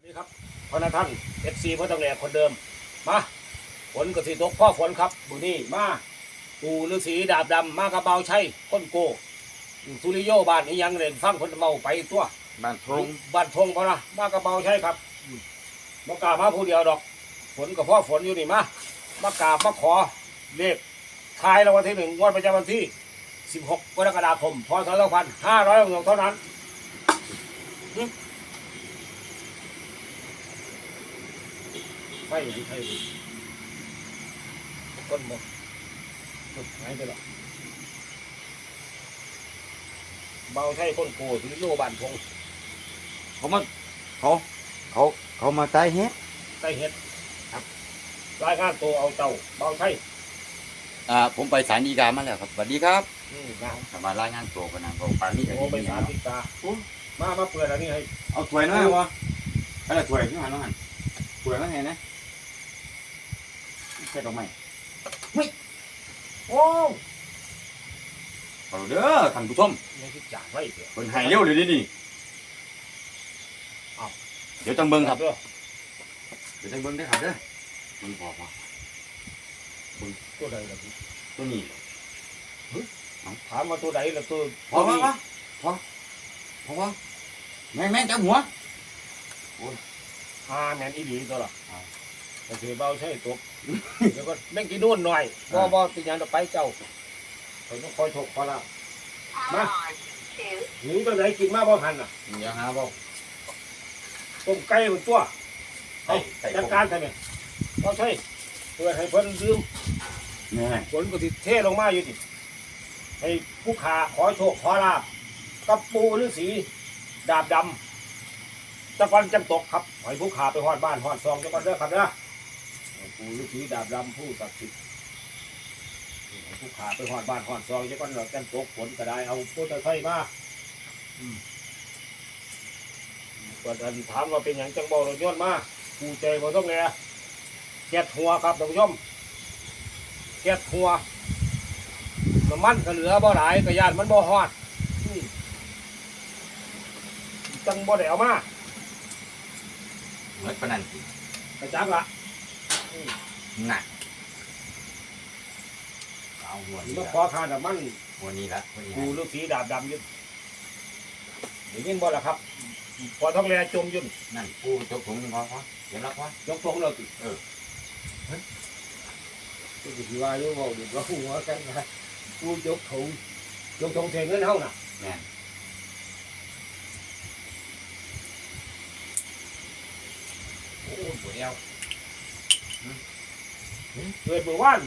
สวัสดีครับพนักท่านเอฟซีพ่อตังแหลกคนเดิม มาฝนก็สิตกพ่อฝนครับบุนี้มาปู่ฤาษีดาบดำมากระเบาชัยก้นโกสุริโยบ้านนี้ยังเล่นฟังคนเมาไปตัวบ้านทงบ้านทงพอนะมากระเบาชัยครับอืมมากราบมาผู้เดียวดอก ฝนกับพ่อฝนอยู่นี่มามากราบมาขอเลขทายรางวัลที่หนึ่งงวดประจำวันที่ 16กรกฎาคมพศ2566เท่านั้น ไฟที่ไฟดิก้นหมดหมดหายไปแล้วเบาใช่ก้นโกถึงโยบานทงเขามาเขาเขาเขามาตายเฮ็ดใต้เห็ดครับรายงานตัวเอาเตาเบาใช่อ่าผมไปสารดีกามาแล้วครับสวัสดีครับอืมนะสมารายงานตัวกันนะบอกปานนี้ก็โอ้ไปนี่สารเนาะติกามามาเปิดอันนี้ให้เอาถ้วยหน่อยวะอะไรถ้วยที่หันน้องหันถ้วยมาให้นะ ใช่ดอกไม้โอ้เอาเด้อท่านผู้ชมนี่คือจ่าไว้เถอะคนให้เร็วเลยดินี่อ้าวเดี๋ยวจังเบิ่งครับเด้อเดี๋ยวจังเบิ่งได้อครับเด้อมันบอกว่าตัวใดล่ะพี่ตัวนี้ถามมาตัวใดล่ะตัวพอพอพอพอพอพอแม่งแม่งจับหัว หาแมนอีหลีตัวละ อ้าวแต่ถือเบาใช่ตกเดี๋ยวก็แม่งกินนู่นหน่อยบ่อ่าบ่ติดยานต่อไปเจ้าเขาต้องคอยถกพอละ Power on. Two. หนีตัวไหนกินมาบ่ทันอะอย่าหาเบาต้มไก่บนตัวเอ้เฮ้ยยไก่จัดการทำไมเราใช่เพื่อให้เพิ่นลืมแม่ฝนก็ติเทลงมาอยู่ติให้ผู้ขาขอโชคขอลาบกับปูฤาษีดาบดำตะกอนจำตกครับให้ผู้ขาไปหอดบ้านหอดซองตะกอนเด้อครับเด้อ ปูฤาษีดาบดำผู้ศักดิ์สิทธิ์ผู้ขาไปหอดบ้านหอดซองตะก้อนเราจำตกฝนก็ได้เอาพุทธไฟมาอืมก็ท่านถามว่าเป็นอย่างจังบอกรถยนต์มาปูใจบ่ต้องแลแก๊สหัวครับท่านผู้ชมแก๊สหัวน้ำมันก็เหลือบ่หลายก็ย่านมันบ่ฮอดอืมจังบ่ได้เอามาเหมือนปนันกระจักละ หนักเอาหัวนี้มาละขอค่าน้ำมันหัวนี้ละหัวนี้กูละฤาษีดาบดำอยุ่นได้ยินบ่ล่ะครับ พอท้องแลจมอยุ่นนั่นปูจกถุงหนึ่งพอพอเดี๋ยวรับพอยกทงเราติเออก็สิว่าอยู่เว้าดิว่าหัวกันนะกูยกทงยกทงเทเงินเฮาน่ะแม่นโอ้ปวดเอว เกิดเมื่อวาน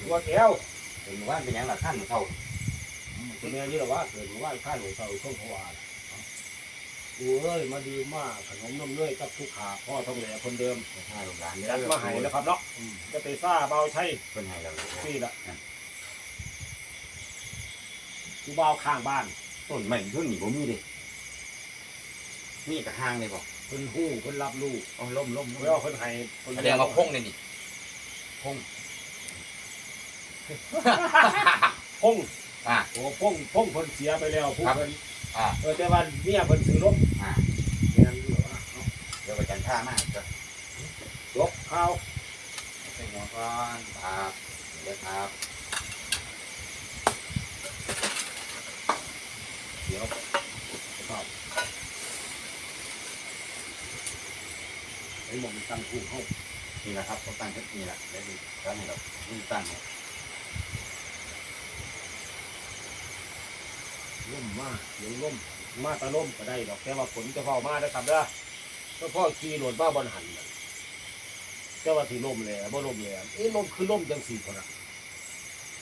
ปวดเอวเห็นว่าเป็นหยังล่ะขั้นเท่าคุณแม่นี่หรอว่าเกิดมาไหว้ข้าหลวงเสาช่องพวากูเอ้ยมาดีมากขนมน้ำเนยกับทุกขาพ่อทองแหล่คนเดิมห้าโรงงานจัดมาให้แล้วครับเนาะจะไปซ่าเบาใช่เป็นให้เราที่ละกูเบาข้างบ้านต้นไม้ต้นนี่ผมมีเดินี่กับห้างเลยบอกคนหู้คนรับรู้เอาล่มล่มแล้วคนให้คนแสดงว่าพงเนี่ยนี่ พงพงอ่า โอ้พงพงคนเสียไปแล้วผู้ครับคนอ่า เออแต่ว่าเมียคนซื้อรถอ่าแม่นอยู่ว่าเอาเดี๋ยวไปจันท่ามากก็ยกข้าวใส่หัวก้อนครับเดี๋ยวครับเดี๋ยวข้าวไอ้หมองตั้งหูเข้า นี่แหละครับเขาตั้งที่นี่แหละได้ดีตั้งให้เรานี่ตั้งให้ล่มมากเดี๋ยวล่มมาตะล่มก็ได้ดอกแต่ว่าฝนจะเข้ามาได้อครับเด้อก็พ่อขี่รถมาบนหันน่ะแต่ว่าสิล่มแล้วบ่ล่มแล้วเอ้ล่มคือล่มจังสี่คนอะ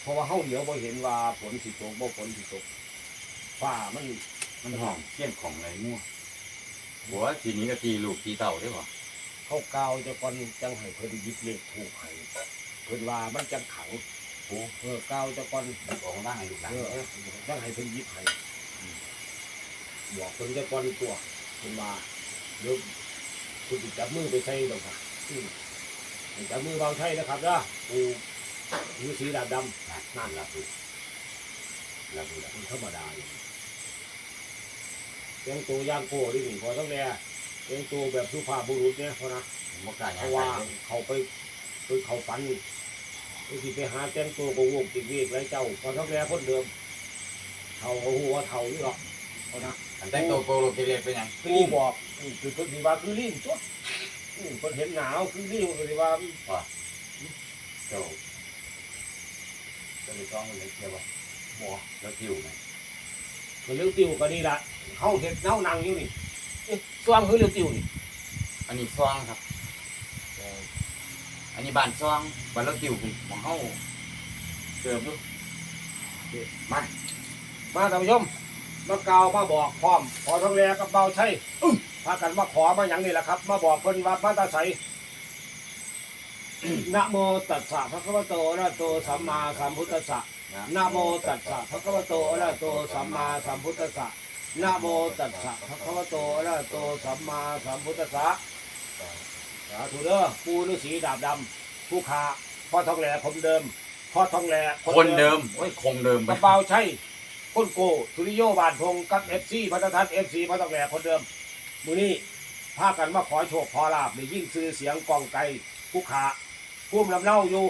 เพราะว่าเฮาเดี๋ยวบ่เห็นว่าฝนสิตกบ่ฝนสิตกฟ้ามันมันหอมเขี้ยนของอะไรมั่วหัวทีนี้ก็ตีลูกตีเต่าได้ป่ะ เขากาวจะก่อนจังให้เพิ่นหยิบเลขถูกให้เพิ่นว่ามันจังขังโอ้เออกาวจะก่อนบอกบ้างให้ลูกหลานเออเออจังให้เพิ่นหยิบให้บอกเพิ่นจะก่อนตัวเพิ่นว่าเดี๋ยวคุณสิจับมือไปใส่ดอกค่ะอืมให้จับมือเบาใช่นะครับเด้อปูมือสีดำดำนั่นนั่นละคือละคือละมันธรรมดาอยู่ยังตัวย่างโก้ดิหนิพอต้องแล เป็นตัวแบบสุภาพบุรุษเนี่ยเพราะนะผมบ่กล้าเพย่างราะไปว่าเลยเขาไปไปเขาฝันบางทีไปหาแต่งตัวโกงกติเวกไรเจ้าพอทั้งแร่คนเดิมเขาหัวเท่านี่หรอกเพราะนะอันแต่งตัวโกโลเกเรเป็นหยังคือบอกอืมคือคนที่ว่าคือลิงจ้ะอืมคนเห็นหนาวคือลิงคนที่ว่าเจ้าจะไปซ้อมมันเลยเกี่ยวบ่บ่แล้วติวไหมมันเรื่องติวก็นี่ละเขาเห็นเน่านังอยู่นี่เอ๊ะ ซ่วงคือเรื่องติวนี่อันนี้ซองครับ อันนี้บ้านซองบ้านแล้วติวคุณของเฮาเติมดูมามาท่านผู้ชมมากล่าวมาบอกพร้อมพอทั้งแรกับเบาใช่อึ้งพากันมาขอมาอย่างนี้แหละครับ มาบอกคนว่ามาตาใสนะโมตัสสะพระคัมภโตอะระหะโตสัมมาสัมพุทธัสสะนะโมตัสสะพระคัมภโตอะระหะโตสัมมาสัมพุทธัสสะ นะโมตัสสะพระคัมภโตอะระหะโตสัมมาสัมพุทธัสสะสาธุเด้อปูฤาษีดาบดำผู้ขาพ่อทองแหล่คนเดิมพ่อทองแหล่คนเดิมโอ้ยคงเดิมไปกระเป๋าใช่คนโกสุริโยบานพงกับเอฟซีพัฒนทัศน์เอฟซีพ่อทองแหล่คนเดิมมือนี้พากันมาขอโชคขอลาบในยิ่งซื้อเสียงกองไกลผู้ขาพุ่มลำเน่าอยู่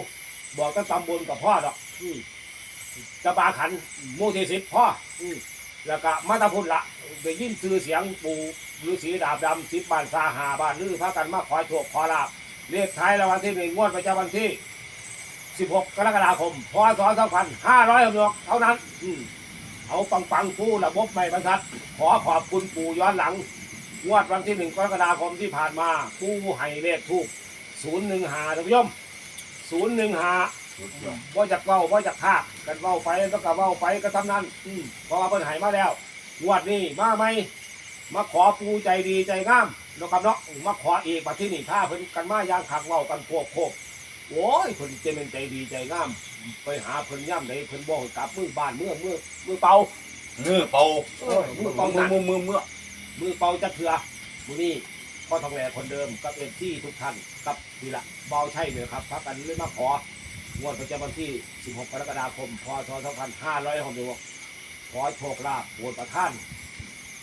บอกก็ตำบลกับพ่อดอกอืมจะบาขันหมูที่สิบพ่ออืม แล้วก็มาตาพุ่นละได้ยินซื้อเสียงปู่ฤาษีดาบดำสิบบานซาหาบานลือพากันมาขอโชคขอลาบเลขท้ายรางวัลที่หนึ่งงวดประจำวันที่สิบหกกรกฎาคม พศสองพันห้าร้อยหกเท่านั้น อืมเอาปังปังๆปูระบบไม่บรรทัด ขอขอบคุณปู่ย้อนหลัง งวดวันที่หนึ่งกรกฎาคมที่ผ่านมาปูให้เลขทูกศูนย์หนึ่งหาท่านผู้ชมศูนย์หนึ่งหา สุดยอดว่าจากเว้าว่าจากภาคกันเว้าไปก็กะเว้าไปก็ทำนั้นอืมเพราะว่าเพิ่นใหายมาแล้วงวดนี้มาไหมมาขอปูใจดีใจงามนะครับเนาะมาขออีกมาที่นี่ถ้าเพิ่นกันมาย่างขักเว้ากันโคกโคกโอ้ยเพิ่นเจเป็นใจดีใจงาม ไปหาเพิ่นย่ำใดเพิ่นบอกให้กลับมือบ้านมือมือมือเป่า มือเป่าเออมือเป่า มือมือมือมือมือเป่าจะเถื่อมือนี้พ่อทองแหล่คนเดิมกับเอฟซีทุกท่านกับนี่ละเบาใช่เลยครับพักกันเลยมาขอ งวดประจำวันที่ 16 กรกฎาคม พศ 2566ขอโชคลาภโปรดประท่าน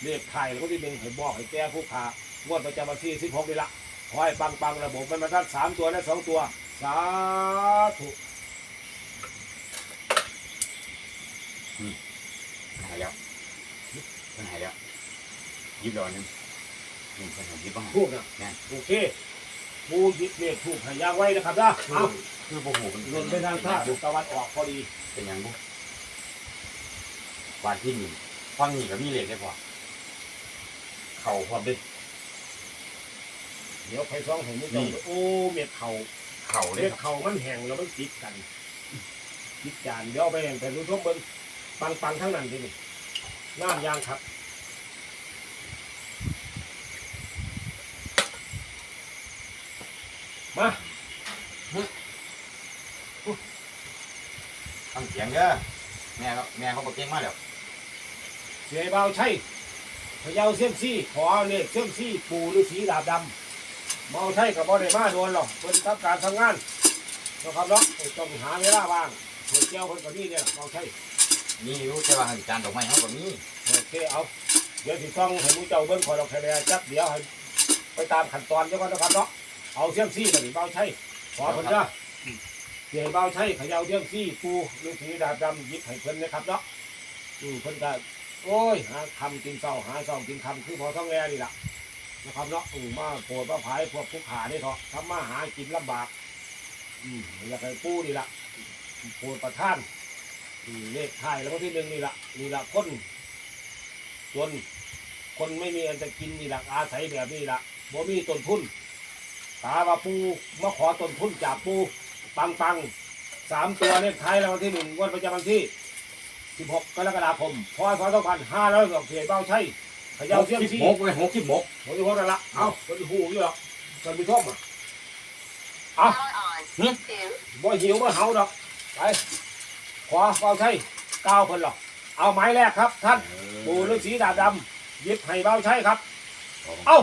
เลขไทยแล้วก็ที่หนึ่งให้บอกให้แก้ผู้ขางวดประจำวันที่ 16 นี่ละขอให้ปังปังๆระบบมันมาทัดสามตัวและสองตัว สาธุหายแล้วมันหายแล้วยิบดอนนึงนี่คนหยิบบ้างพูดนะแน่โอเคปูหยิบเลขถูกให้ยางไว้นะครับนะเอา คือโอ้โหมันลนไปทางท่าตะวันออกพอดีเป็นหยังบุวานที่นี่ฟังนี่ก็มีเหล็กได้พอเข่าความเด็ดเดี๋ยวไปซ่องให้มึงเจ้าโอ้เม็ดเข่าเข่าเลยเม็ดครับเข่ามันแห้งแล้วมันติดกันติดจานเดี๋ยวเอาไปแห้งแต่รู้ทุกเบิ้งปังปังๆทั้งนั้นทีนี่งามยางครับมา ฟัง เสียงเด้อแม่เขาแม่เขาบอกเก่งมากแล้วเสียเบาใช่พะเยาเสี่ยมซี่ขอเลขเสี่ยมซี่ปู่ฤาษีดาบดำเมาใช่กับบ่ได้มาโดนหรอกเพิ่นทำการทำงานนะครับเนาะต้องหาเวลาว่างเพิ่นเจ้าเพิ่นก็นี่เนี่ยเมาใช่นี่รู้แต่ว่าจานดอกไม้เขาก็มีโอเคเอาเดี๋ยวสิต้องให้มูเจ้าเบิ้งขอเราแค่แลจักเดี๋ยวให้ไปตามขั้นตอนเดี๋ยวก่อนนะครับเนาะเอาเสี่ยมซี่มาดิเบาใช่ขอเพิ่นจ้ะ เสียเบาใช่ขย่าเสี่ยมซี่ปูฤาษีดาบดำหยิบให้เพิ่นนะครับเนาะอืมเพิ่นก็โอ้ยหาคำกินเศร้าหาเศร้ากินคำคือพอท้องแลนี่แหละนะครับเนาะอืมมาโปรดมาภายพวกผู้ขานี่เถอะทำมาหากินลำบาก อืมอยากให้ปูนี่แหละโปรดประท่านอืมเลขท้ายแล้วก็ที่หนึ่งนี่แหละนี่แหละคนจนคนไม่มีอันจะกินนี่แหลักอาศัยแบบนี้ละบ่มีต้นทุนตาว่าปูมาขอต้นทุนจากปู ปังปังสามตัวเลขท้ายรางวัลที่หนึ่งงวดประจำวันที่สิบหกกรกฎาคมพศสองพันห้าร้อยสองเพียเบ้าใช่เขย่าเสียมสิบซีหกเลยหกสิบหกผมจะพูดนั่นละเอาคนที่หูอยู่หรอกคนที่ท่อมอะ Power on. Two. บ่หิวบ่เฮาดอกไปขอเบ้าใช่ก้าวเพิ่นหรอกเอาไม้แรกครับ ท่านปูฤาษีดาบดำหยิบให้เบ้าใช่ครับ เอ้า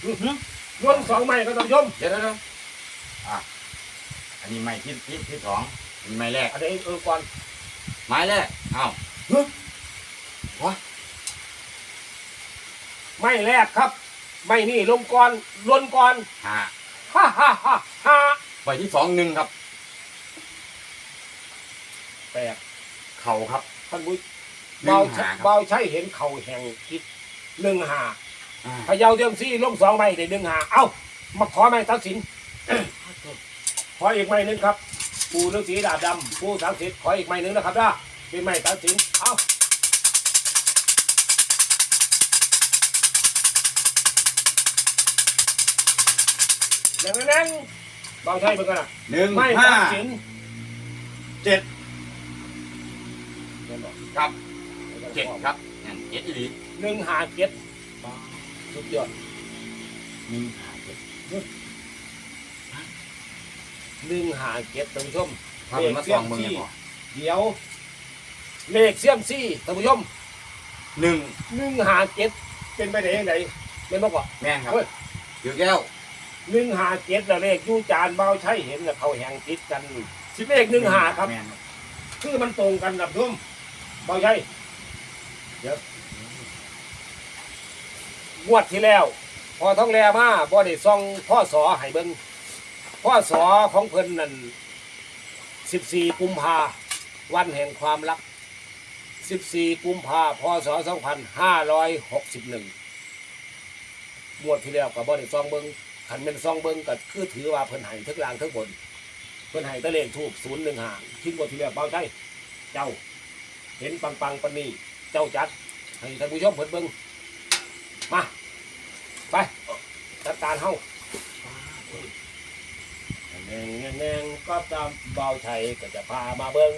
เด้อยนสองไม้ก็ต้องชมเดี๋ยวเดี๋ยวเดี๋ยวอะอันนี้ไม้ที่ที่ที่สองอันนี้ไม้แรกอันนี้เออก่อนไม้แรกอ้าวไม่แรกครับ ไม่นี่ลงก่อนล้นก่อนหาฮ่าฮ่าฮ่าฮ่าใบที่สองหนึ่งครับแปลกเข่าครับท่านผู้หนึ่เบางหาครับเบาใช้เห็นเข่าแห่งคิดหนึ่งหาอ่า พะเยาเดียมซี่ลงสองใบได้หนึ่งหาเอ้ามาขอไม่ตัดสินขออีกไม้หนึ่งครับ ปูฤาษีดาบดำปูสังสิทธิ์ขออีกไม้หนึ่งนะครับนะเป็นไม้ตัดสินเอาแน่งแน่งเบาใช่เพื่อนกันนะหนึ่งไม่ห้าตัดสินเจ็ดแม่นบอกครับเจ็ดครับนั่นเจ็ดอีหลีหนึ่งหาเจ็ด สุดยอดหนึ่งหาเจ็ดหนึ่งหาเจ็ดท่านผู้ชมถ้ามันมาสองมึงเนี่ยพอเดี๋ยว เลขเสี่ยมซี่ท่านผู้ชมหนึ่งหนึ่งหาเจ็ดเป็นไปได้ยังไงเป็นบอกว่า แม่งครับเฮ้ยเดี๋ยวแก้วหนึ่งหาเจ็ดแล้วเลขอยูจานเบาใช้เห็นแล้วเขาแห่งติดกันสิเลขหนึ่งหาครับ แม่งครับคือมันตรงกันกับทุ่มเบาใช้เดี๋ยว งวดที่แล้ว พอท้องแรมาบ่ได้ซองพ่อสอให้เบิงพ่อสอของเพิ่นนั่นสิบสี่กุมภาวันแห่งความรักสิบสี่กุมภาพศสองพันห้าร้อยหกสิบหนึ่งงวดที่แล้วก็บ่ได้ซองเบิงคันเป็นซองเบิงก็คือถือว่าเพิ่นให้ทั้งล่างทั้งบนเพิ่นให้ตะเลขทูบศูนย์หนึ่งห่างทิ้งงวดที่แล้วเบาใจเจ้า เห็นปังปังปนี้เจ้าจัดให้ท่านผู้ชมเพิ่นเบิงมา ไปจัดการเฮาแนงแนงแนงก็ตามเบาชัยก็จะพามาเบิ่ง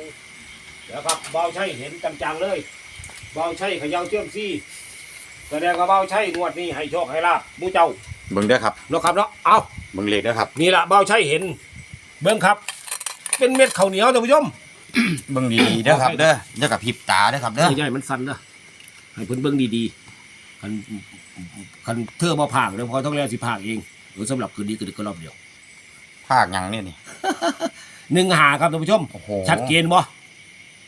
แล้วครับเบาชัยเห็นจังๆเลย เบาชัยเขย่าเชื่อมซี่แสดงว่าเบาชัยงวดนี้ให้โชคให้ลาบหมูเจ้าเบิ่งเด้อครับเนาะครับเนาะเอาเบิ่งเลขเด้อครับนี่ละเบาชัยเห็น เบิ่งครับ เป็นเม็ดข้าวเหนียวท่านผู้ชม เบิ่งดีๆเด้อครับเด้อเด้อกับพริบตาเด้อครับเด้อ ใหญ่มันสั่นเด้อให้เพิ่นเบิ่งดีๆ คันคันเธอบ่พากเดี๋ยวพอต้องแล้วสิพากเองหรือสำหรับคืนนี้ก็ก็รอบเดียวภาคหยังเนี่ยนี่ หนึ่งหาครับท่านผู้ชม โอ้โห ชัดเจนบ่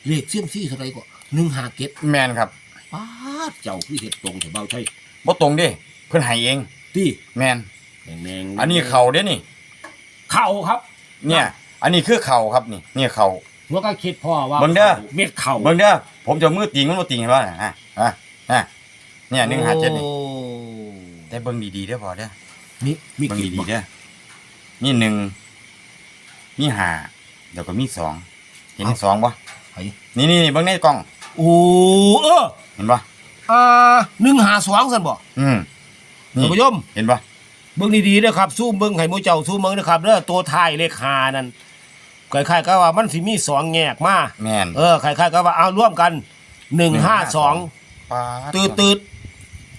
เลขเสี่ยมซี่เท่าไหร่ก็หนึ่งหาเก็ดแม่นครับป้าดเจ้าคือเห็ดตรงแต่เบาใช่บ่ตรงเด้เพิ่นให้เองที่แม่นแดงๆอันนี้เข่าเด้นี่ เข่าครับ เนี่ย อันนี้คือเข่าครับนี่ นี่เข่า หัวก็คิดพ่อว่าเบิ่งเด้อ เม็ดเข่าเบิ่งเด้อผมจะเอามือติงมันบ่ติงเห็นบ่น่ะอะอะอะ เนี่ยหนึ่งหาเจ็ดนี่โอ้แต่เบิ่งดีๆเด้อพอเด้อมีมีเบิ่งขีดดีบ่ๆเด้อมีหนึ่งมีห้าเดี๋ยวก็มีสองเห็นสองบ่ไอ้นี่นี่นี่เบิ่งในกล้อง โอ้เออเห็นบ่อ่าหนึ่งหาสองสันบ่อืมนี่ท่านผู้ชมเห็นบ่เบิ่งดีๆนะครับซูมเบิ่งให้หมูเจ้าซูมเบิ่งนะครับเด้อตัวท้ายเลขหานั่นคล้ายๆกับว่ามันสิมีสองแงกมาแม่นเออคล้ายๆกับว่าเอาร่วมกันหนึ่งห้าสองปาดตืดตืด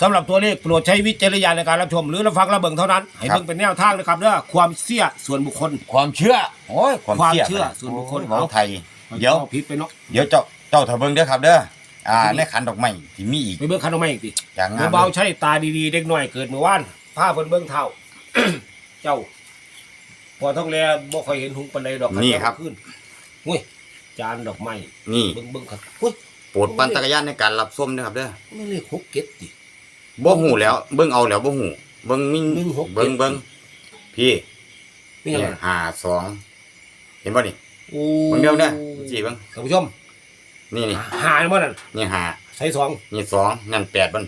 สำหรับตัวเลขโปรดใช้วิจารณญาณในการรับชม หรือรับฟังรับเบิ่งเท่านั้น ให้ครับเบิ่งเป็นแนวทางนะครับเด้อความเชื่อส่วนบุคคล ความเชื่อโอ้ยความความเชื่อเชื่อส่วนบุคคล โอ้ยเว้าไทย เดี๋ยวอาผิดไปเนาะเดี๋ยวเจ้าเจ้าถ้าเบิ่งเด้อครับเด้ออ่าในขันดอกไม้ที่มีอีกไปเบิ่งคันเอาไม่อีกทีอย่างงามเบาเลยๆใช้ตาดีๆเด็กน้อยเกิดเมื่อวานพาเพิ่นเบิ่งเท่า เจ้า พอท้องแลบ่ค่อยเห็นหุงปานใดดอกนี่ครับ ขึ้นหุ้ยจานดอกไม้นี่เบิ่งเบิ่งครับหุ้ยโปรดปั่นจักรยานในการรับส้มด้วยครับเด้อมันเลขหกเก็ดติ บ่หูแล้ว เบิ่งเอาแล้วบ่หูเบิ่งมีหนึ่งหกเบิ่งเบิ่งพี่นี่นี่ไงห้าสองเห็นบ่นี่โอ้เบิ่งเดียวเด้อสิเบิ่งท่านผู้ชมนี่นี่หายบ่นั่นนี่ห้าใส่สองนี่สองนั่นแปดมัน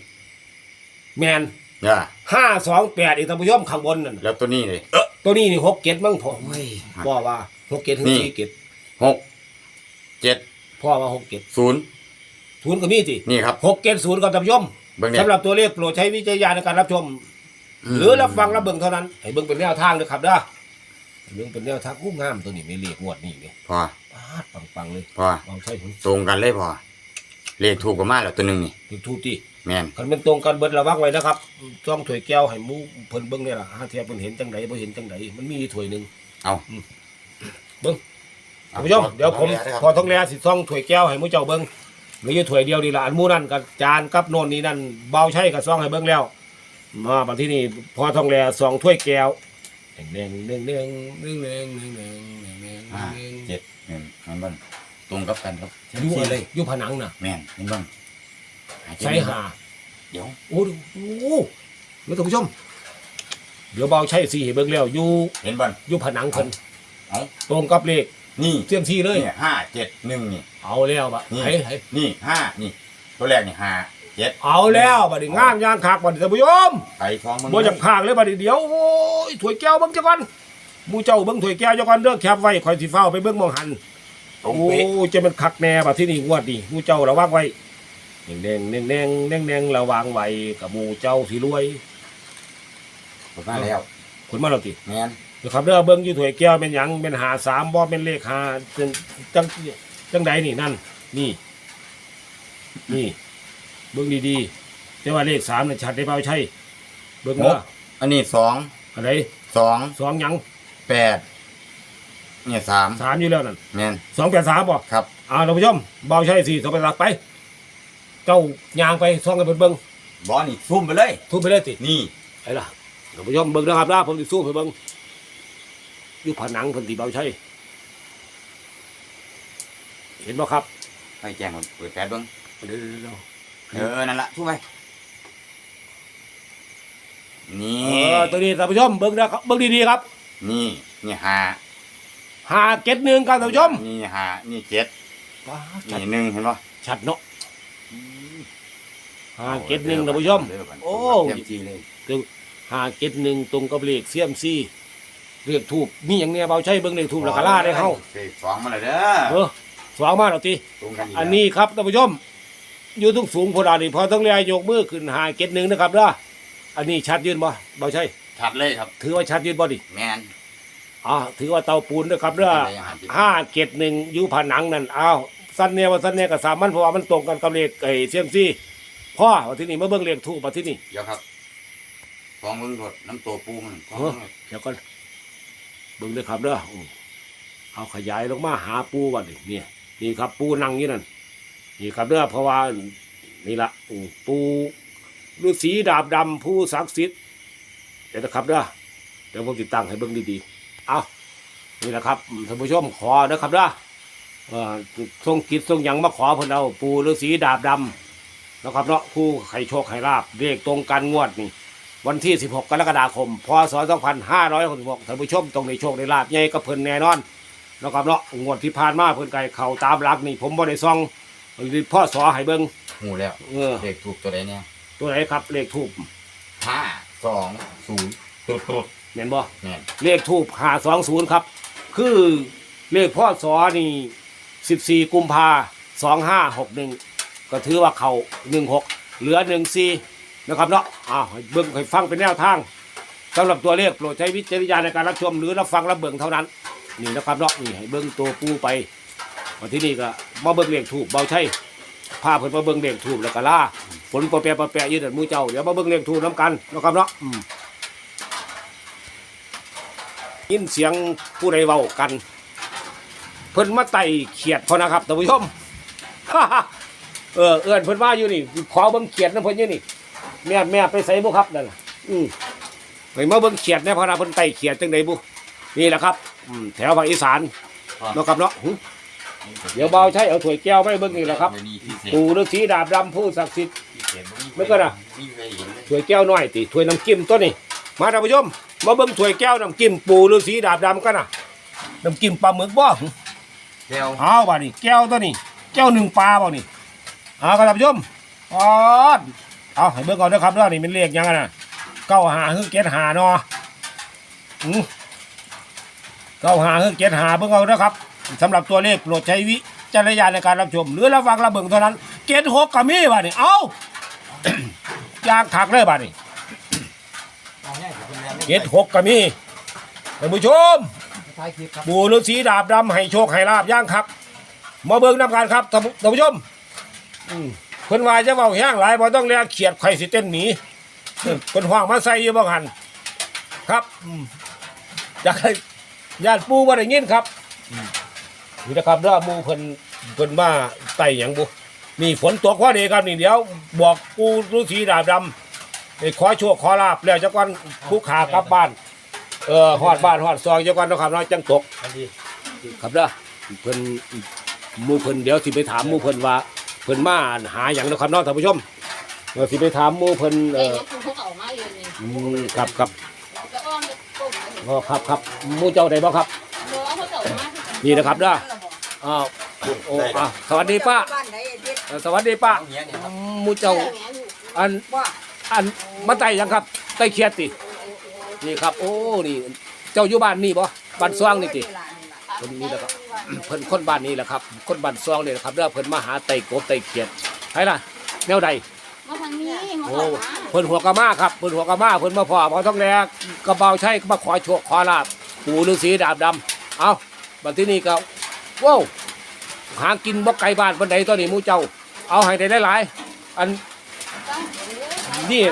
แมนเด้อห้าสองแปดอีกท่านผู้ชมข้างบนนั่นน่ะแล้วตัวนี้เลยเออ ตัวนี้นี่หกเก็ดมั้งพ่อโอ้ยพ่อว่าหกเก็ดถึงนี่ สี่เก็ดหกเจ็ดพ่อว่าหกเก็ดศูนย์ศูนย์ก็มีสินี่ครับหกเก็ดศูนย์กับท่านผู้ชม เบิ่งเนี่ย สำหรับตัวเลขโปรดใช้วิจารณญาณในการรับชม หรือรับฟังรับเบิ่งเท่านั้นให้เบิ่งเป็นแนวทางเลยครับเด้อให้เบิ่งเป็นแนวทางอู้งามตัวนี้ไม่เลขงวดนี่เนี่ยพอปาดปังๆเลยพอเอาใช่ผมตรงกันเลยพอเลขถูกกว่ามาแล้วตัวหนึงนี่ถูกทูที่แม่นคันเป็นตรงกันเบิดระวังไว้นะครับจ้องถ้วยแก้วให้หมูเพิ่นเบิ่งเนี่ยล่ะหาเทียบเพิ่นเห็นจังไดบ่เห็นจังไดมันมีถ้วยหนึง เอาเบิ่ง ท่านผู้ชมเดี๋ยวผมพอท้องแลสิซ่องถ้วยแก้วให้หมูเจ้าเบิ่ง หรืออยู่ถ้วยเดียวนี่ละอันมูนั่นกับจานกับโน่นนี่นั่นเบาใช่กับซองให้เบิ่งแล้ว มาบัดที่นี่พอทองแลสองถ้วยแก้วแดงแดงแดงแดงแดงแดงแดงแดงแดงแดงห้าเจ็ดหนึ่งเห็นบ้างตรงกับกันครับอยู่สี่อะเลไรยอยู่ผนังน่ะแม่นเห็นบ้างใช้หา เดี๋ยวโอ้โหโอ้โหเดี๋ยวท่านผู้ชม เดี๋ยวเบาใช่สิเบิ่งแล้วอยู่เห็นบ้าง อยู่ผนังเพิ่นเอาตรงกับเลข นี่เสียมซีเลย นี่ห้าเจ็ดหนึ่งนี่ เอาแล้วบะนี่ไอ้ไอ้นี่ห้านี่ ตัวแรกนี่ห้าเจ็ดเอาแล้วบัดนี้งามยางขากบัดนี้ท่านผู้ชมไปท้องมันบ่จับขากเลยบัดนี้เดี๋ยวโอ้ยถ้วยแก้วเบิ่งจักก่อนหมู่เจ้าเบิ่งถ้วยแก้วจักก่อนเด้อแคบไว้คอยสิเฝ้าไปเบิ่งหมองหัน ตรงโอ้เป๊ะจะมันคักแน่บัดที่นี่งวดนี่หมู่เจ้าระวังไว้แดงแดงแดงแดงแดงแดงระวังไว้กับหมู่เจ้าสิรวย ผมมาแล้วคนมาแล้วติแม่น นะครับเด้อเบิ่งอยู่ถ้วยแก้วเป็นหยังเป็นหาสามบ่เป็นเลขหาจังจังจังใดนี่นั่น นี่ นี่ เบิ่งดีๆแต่ว่าเลขสามน่ะชัดได้เปล่าใช่ เบิ่งเด้ออันนี้สองอะไรสองสองหยังแปดเนี่ยสามสามอยู่แล้วนั่นแม่นสองแปดสามบ่ครับอ่าท่านผู้ชมเบาใช่สี่สองแปดสามไป เจ้ายางไปซ่องกันเบิ่งเบิ่งบอนี่ซุ่มไปเลย ทุบไปเลยตินี่ไอ้ล่ะท่านผู้ชมเบิ่งนะครับนะผมสิสู้ไปเบิ่ง อยู่ผนังเพิ่นสิเบาใช่เห็นบ่ครับไปแจ้งมันเปิดแปดเบิ้งเดี๋ยวๆๆเออนั่นละทุบไปนี่เออตัวนี้ท่านผู้ชมเบิ่งนะครับเบิ่งดีๆครับ นี่นี่หาหาเก็ดหนึ่งครับท่านผู้ชมนี่หานี่เจ็ดชัดนี่หนึ่งเห็นปะชัดเนาะหาเก็ดหนึ่งท่านผู้ชมโอ้เต็มทีเลยหาเก็ดหนึ่งตรงกับเลขเสียมซี่ เลขทูบมีอย่างเนี้ยเบาใช่เบิ่งเลขทูบแล้วก็ล่าได้เฮาเลขสองมาเลยเด้เอออสวางมาแล้วติตรงกันกอันนี้ครับท่านผู้ชมอยู่ทุกสูงพอดานี่พอต้องเรียกยกมือขึ้นหาเก็ดหนึ่งนะครับเด้ออันนี้ชัดยืนบ่เบาใช่ชัดเลยครับ ถือว่าชัดยืนบ่ดิแมนอ่าถือว่าเตาปูนนะครับเด้อห้าเกตหนึ่งอยู่ผนังนั่นอ้าวสั้นเนี่ยว่าสั้นเนี่ยกับสามมันเพราะว่ามันตรงกันกับเลขไอ้เซียมซี่พ่อว่าที่นี่มาเบิ่งเลขถูกมาที่นี่เดี๋ยวครับฟองมึงถดน้ำตัวปูมันฟองเออมึงเดี๋ยวก่อน เบิ่งเด้อครับเด้อเอาขยายลงมาหาปูบัดนี่นี่นี่ครับปูนั่งอยู่นั่นนี่ครับเด้อเพราะว่านี่ละปูฤาษีดาบดำผู้ศักดิ์สิทธิ์เดี๋ยวนะครับเด้อเดี๋ยวผมติดตั้งให้เบิ่งดีๆเอานี่แหละครับท่านผู้ชมขอนะครับเด้อเอ่อทรงกิจทรงยังมาขอเพิ่นเอาปูฤาษีดาบดำนะครับเนาะผู้ให้โชคให้ลาบเลขตรงกันงวดนี่ วันที่ 16 กรกฎาคม พศ 2566ท่านผู้ชมตรงในโชคในลาบใหญ่กับเพิ่นแน่นอนนะครับเนาะงวดที่ผ่านมาเพิ่นไก่เข่าตามหลักนี่ผมบ่ได้ซ่องพ่อสอให้เบิ่งหูแล้วเออเลขถูกตัวไหนเนี่ยตัวไหนครับเลขทูบห้าสองศูนย์ตุ๊ดตุ๊ดแม่นบ่แม่นเลขทูบ520ครับ คือเลขพ่อสอนี่14กุมภา2561ก็ถือว่าเขา16เหลือ14น นะครับเนาะอ้าวให้เบิ่งให้ฟังเป็นแนวทางสำหรับตัวเลขโปรดใช้วิจารณญาณในการรับชมหรือรับฟังรับเบิ่งเท่านั้น นี่นะครับเนาะนี่ให้เบิ่งตัวปูไปมาที่นี่ก็มาเบิ่งเลขถูกเบาใช่พาเพิ่นมาเบิ่งเลขถูกแล้วก็ล่าฝนปรแปรปรแปรยืดหมูเจ้าเดี๋ยวมาเบิ่งเลขถูกน้ำกันนะครับเนาะอืมยินเสียงผู้ใดเว้ากัน เพิ่นมาไต่เขียดพอนะครับท่านผู้ชม เออเอื้อนเพิ่นว่าอยู่นี่ขอเบิ่งเขียดนะเพิ่นอยู่นี่ แม่แม่ไปใส่บุครับนั่นน่ะอืมไปมาเบิ่งเขียดแน่พอนะเพิ่นไต่เขียดจังไดบุนี่แหละครับอืมแถวภาคอีสานเนาะครับเนาะหึเดี๋ยวเบาใช้เอาถ้วยแก้วไปเบิ่งนี่แหละครับนี่พิเศษปู่ฤาษีดาบดำผู้ศักดิ์สิทธิ์พิเศษไม่ก็น่ะไม่เคยเห็นเลยถ้วยแก้วน้อยติถ้วยน้ำจิ้มตัวนี้มาท่านผู้ชมมาเบิ่งถ้วยแก้วน้ำจิ้มปู่ฤาษีดาบดำกันน่ะน้ำจิ้มปลาหมึกบ่หึแก้วเอาบ่านี่แก้วตัวนี้แก้วหนึ่งปลาบ่นี่เอาครับท่านผู้ชมอ๋อ เอาให้เบิ่งก่อนนะครับเด้อนี่เป็นเลขยังไงนะเก้าหาคือเกตหาเนาะอืมเก้าหาคือเกตหาเบิ่งเอาเด้อครับสำหรับตัวเลขโปรดใช้วิจารณญาณในการรับชม หรือรับฟังรับเบิงเท่านั้น เกตหกก็มีบ่นี่เอายางขักเลยบ่นี่เกตหกก็มีท่านผู้ชมปู่ฤาษีดาบดำให้โชคให้ลาบย่างครับมาเบิ่งนำกันครับท่านผู้ชมอืม พิ่นว่าจะเว้าแห้งหลายบ่ต้องเรียกเขียดไข่สิเต้นหนีเออเพิ่นห่วงมาใส่อยู่บ่หันครับอืมอยากให้ญาติปู่บ่ได้ยินครับอืมนี่นะครับเด้อหมู่เพิ่นเพิ่นมาไต่หยังบุนี่ฝนตกพอดีครับนี่เดี๋ยว บอกปู่ฤาษีดาบดำให้ขอโชคขอลาบแล้วจักวันผู้ขากลับบ้าน เออฮอดบ้านฮอดซองเจ้าก่อนเนาะครับเนาะจังตกอันนี้ครับเด้อเพิ่นหมู่เพิ่นเดี๋ยวสิไปถามหมู่เพิ่นว่า เพิ่นมาหาหยังเนาะครับเนาะท่านผู้ชมเดี๋ยวสิไปถามหมู่เพิ่นเอเอ้ยอคุณพวกเขามาอยู่นี่อืมครับครับจะอ้อมจะปุ่มมาถึงอ๋อครับครับหมู่เจ้าได้บ่ครับบัวเขาเจ้ามานี่นะครับเด้ออ้าวโอ้อะสวัสดีป้าบ้านไหนเด็ดเออสวัสดีป้าเอาเงี้ยเนี่ยครับหมู่เจ้าอันว่าอันมาไต่ยังครับไต่เคียดตินี่ครับ โอ้นี่เจ้าอยู่บ้านนี่บ่บ้านซองนี่ติคนนี้แหละครับ เพิ่นคนบ้านนี้แหละครับ คนบ้านซองนี่แหละครับเด้อเพิ่นมาหาไต่กบไต่เขียดใครล่ะแนวใดมาทางนี้มาโอ้ทางมาเพิ่นหัวกะมาครับเพิ่นหัวกะมาเพิ่นมาพ่อพอต้องแลกระเบาใช้มาขอโชคขอลาบปู่ฤาษีดาบดำเอาบัดที่นี่ก็ว้าวหากินบ่ไกลบ้านปานใดตอนนี้หมู่เจ้า เอาให้ได้หลายๆอันนี่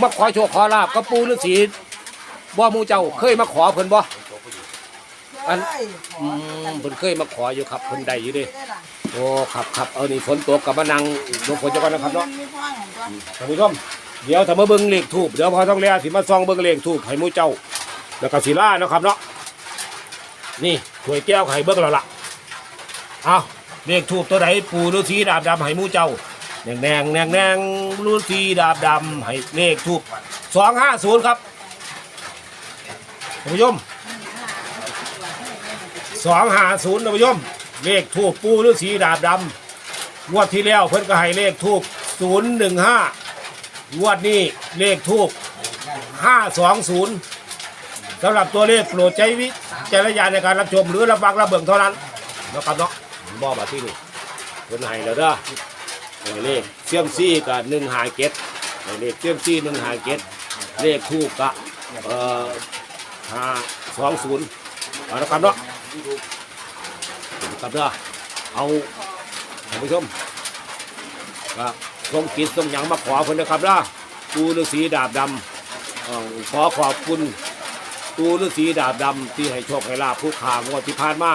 มาขอโชคขอลาบกับปู่ฤาษีบ่หมู่เจ้าเคยมาขอเพิ่นบ่ อันอืมเพิ่นเคยมาขออยู่ครับเพิ่นได้อยู่เดิโอ้ครับครับเอานี่ฝนตกกับมานั่งลงฝนจังกันนะครับเนาะมีพ่อของตัวท่านผู้ชมเดี๋ยวถ้ามาเบิ่งเลขทูบเดี๋ยวพอต้องแล้วสิมาส่องเบิ่งเลขทูบให้หมู่เจ้า แล้วก็ศิลาเนาะครับเนาะนี่ถ้วยแก้วให้เบิ่งแล้วล่ะเอาเลขทูบตัวไหนปู่ฤาษีดาบดำให้หมู่เจ้าแดงแดงแดงแดงฤาษีดาบดำให้เลขทูบสองห้าศูนย์ครับท่านผู้ชม สองห้าศูนย์ท่านผู้ชมเลขทูบปู่ฤาษีดาบดำงวดที่แล้วเพิ่นก็ให้เลขทูบศูนย์หนึ่งห้างวดนี้เลขทูบห้าสองศูนย์สำหรับตัวเลขโปรดใช้วิจารณญาณในการรับชมหรือรับฟังรับเบิ่งเท่านั้นนะครับเนาะบอมาที่นี่คนให้แล้วเด้อเลขเสี่ยมซี่กับหนึ่งหาเก็ดเลขเสี่ยมซี่หนึ่งหาเก็ดเลขทูกกะเอ่อห้าสองศูนย์เอะครับเนาะ ครับเด้อเอาท่านผู้ชมก็ทรงกิจทรงหยังมาขอเพิ่นนะครับเด้อปูฤาษีดาบดำเอ่อขอขอบคุณตูฤาษีดาบดำที่ให้โชคให้ลาภผู้ขางวดที่ผ่านมา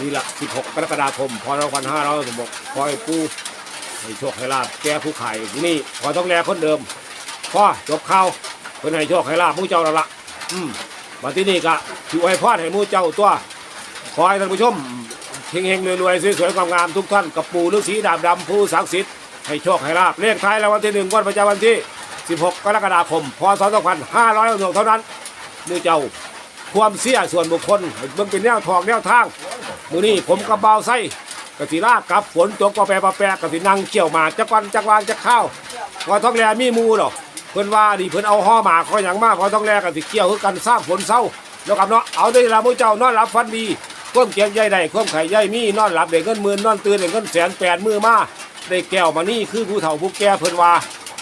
นี่ละ16 กรกฎาคมพศ2566ขอให้ผู้ให้โชคให้ลาภแก่ผู้ขายนี่ขอต้องแลคนเดิมพ่อจบข่าวเพื่อให้โชคให้ลาภผู้เจ้าแล้วละอืม วันที่นี่ก็ถือให้พ่อให้หมู่เจ้าตัวขอให้ท่านผู้ชมเฮงๆรวยๆสวยๆงามๆทุกท่านกับปู่ฤาษีดาบดำผู้ศักดิ์สิทธิ์ให้โชคให้ลาภเลขท้ายรางวัลที่หนึ่งงวดประจำวันที่ 16 กรกฎาคม พศ 2566เท่านั้นมือเจ้าความเสียส่วนบุคคลเบิ่งเป็นแนวทองแนวทางมือนี้ผมกับเบาไส้กสิลากับฝนตกปะแปรปะแปรกสินังเกี่ยวหมาจักวันจักวางจักข้าวพอท้องแลมีหมูดอก พิ่นว่าดิเพิ่นเอาห่อหมากเขาอย่างมากเพอท้องแลกกันสิเกี่ยวคือกันสร้างฝนเศร้าแล้วกับเนาะเอาได้ละมือเจ้านอนหลับฟันดีก้มเกียงใหญ่ได้ก้มไข่ใหญ่มีนอนหลับได้เงินหมื่นนอนตื่นได้เงินแสนแปดมือมาได้แก้วมานี่คือผู้เฒ่าผู้แก่เพิ่นว่า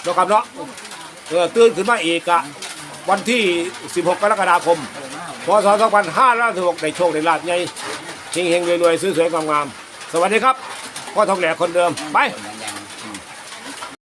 แล้วกับเนาะเออตื่นขึ้นมาอีกอะวันที่ 16 กรกฎาคมพศ2566ได้โชคได้ลาภใหญ่เฮงๆรวยๆสวยๆงามๆสวัสดีครับพ่อทองแหลกคนเดิมไป